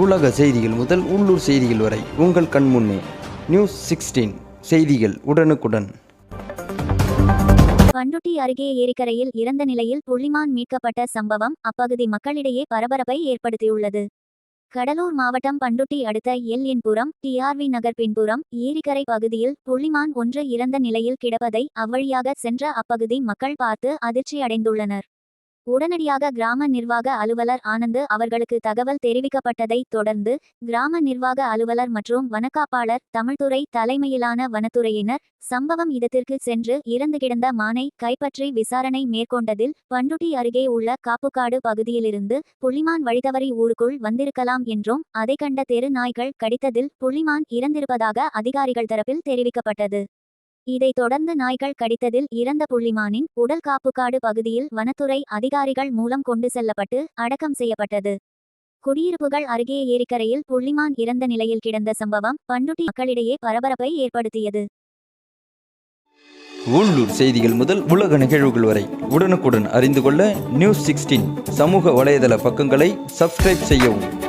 உலக செய்திகள் முதல் உள்ளூர் செய்திகள் வரை உங்கள் கண் முன்னே. நியூஸ் சிக்ஸ்டீன் செய்திகள் உடனுக்குடன். பண்டுட்டி அருகே ஏரிக்கரையில் இறந்த நிலையில் புள்ளிமான் மீட்கப்பட்ட சம்பவம் அப்பகுதி மக்களிடையே பரபரப்பை ஏற்படுத்தியுள்ளது. கடலூர் மாவட்டம் பண்டுட்டி அடுத்த எல் டிஆர்வி நகர் பின்புறம் ஏரிக்கரை பகுதியில் புள்ளிமான் ஒன்று இறந்த நிலையில் கிடப்பதை அவ்வழியாக சென்ற அப்பகுதி மக்கள் பார்த்து அதிர்ச்சி அடைந்துள்ளனர் உடனடியாக கிராம நிர்வாக அலுவலர் ஆனந்து அவர்களுக்கு தகவல் தெரிவிக்கப்பட்டதை தொடர்ந்து கிராம நிர்வாக அலுவலர் மற்றும் வனக்காப்பாளர் தமிழ்துறை தலைமையிலான வனத்துறையினர் சம்பவம் இடத்திற்கு சென்று இறந்து கிடந்த மானை கைப்பற்றி விசாரணை மேற்கொண்டதில் பண்டுட்டி அருகே உள்ள காப்புக்காடு பகுதியிலிருந்து புள்ளிமான் வழிதவறி ஊருக்குள் வந்திருக்கலாம் என்றும் அதை கண்ட தெரு நாய்கள் கடித்ததில் புள்ளிமான் இறந்திருப்பதாக அதிகாரிகள் தரப்பில் தெரிவிக்கப்பட்டது. இதைத் தொடர்ந்து நாய்கள் கடித்ததில் இறந்த புள்ளிமானின் உடல் காப்புக்காடு பகுதியில் வனத்துறை அதிகாரிகள் மூலம் கொண்டு செல்லப்பட்டு அடக்கம் செய்யப்பட்டது. குடியிருப்புகள் அருகே ஏரிக்கரையில் புள்ளிமான் இறந்த நிலையில் கிடந்த சம்பவம் பண்டுட்டி மக்களிடையே பரபரப்பை ஏற்படுத்தியது. உள்ளூர் செய்திகள் முதல் உலக நிகழ்வுகள் வரை உடனுக்குடன் அறிந்து கொள்ள நியூஸ் சிக்ஸ்டீன் சமூக வலைதள பக்கங்களை சப்ஸ்கிரைப் செய்யவும்.